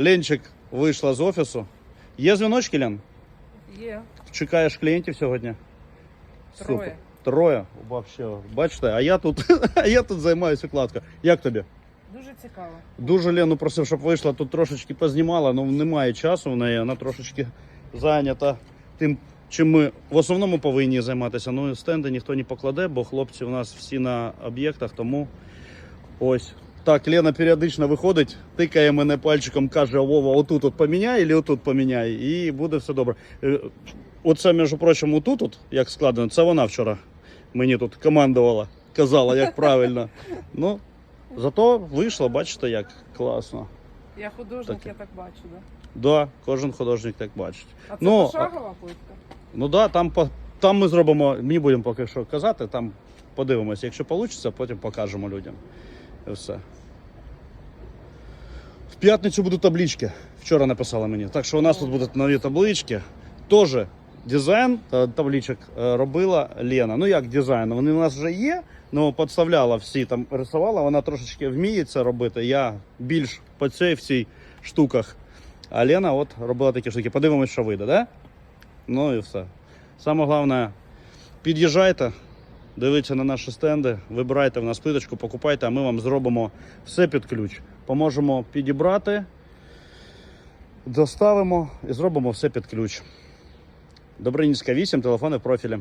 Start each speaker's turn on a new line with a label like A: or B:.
A: Ленчик вийшла з офісу. Є дзвіночки, Лен?
B: Є.
A: Чекаєш клієнтів сьогодні?
B: Троє.
A: Троє. Вообще. Бачите, а я тут, а я тут займаюся укладкою. Як тобі?
B: Дуже цікаво.
A: Дуже Лену просив, щоб вийшла тут трошечки познімала, але немає часу в неї, вона трошечки зайнята тим, чим ми в основному повинні займатися. Ну, стенди ніхто не покладе, бо хлопці у нас всі на об'єктах, тому ось. Так, Лена періодично виходить, тикає мене пальчиком, каже, Вова, отут от поміняй, або отут поміняй, і буде все добре. Е, Оце, між прочим, отут, от, як складено, це вона вчора мені тут командувала, казала, як правильно. Ну, Зато вийшло, бачите, як класно.
B: Я художник,
A: Таке.
B: я так бачу, да?
A: Да, кожен художник так бачить.
B: А це
A: Ну,
B: пошагова плитка?
A: Ну да, там там ми зробимо, не будемо поки що казати, там подивимося. Якщо вийде, потім покажемо людям. І все. В п'ятницю будуть таблички. Вчора написала мені. Так що у нас тут будуть нові таблички. Теж дизайн е, табличок е, робила Лена. Ну як дизайн? Вони у нас вже є, але підставляла всі там, рисувала. Вона трошечки вміє це робити. Я більш по цій в цій штуках. А Лена от робила такі штуки. Подивимось, що вийде, да? Ну і все. Саме головне, під'їжджайте, дивіться на наші стенди, вибирайте в нас плиточку, покупайте, а ми вам зробимо все під ключ. Поможемо підібрати, доставимо і зробимо все під ключ. Добриніцька 8, телефони в профілі.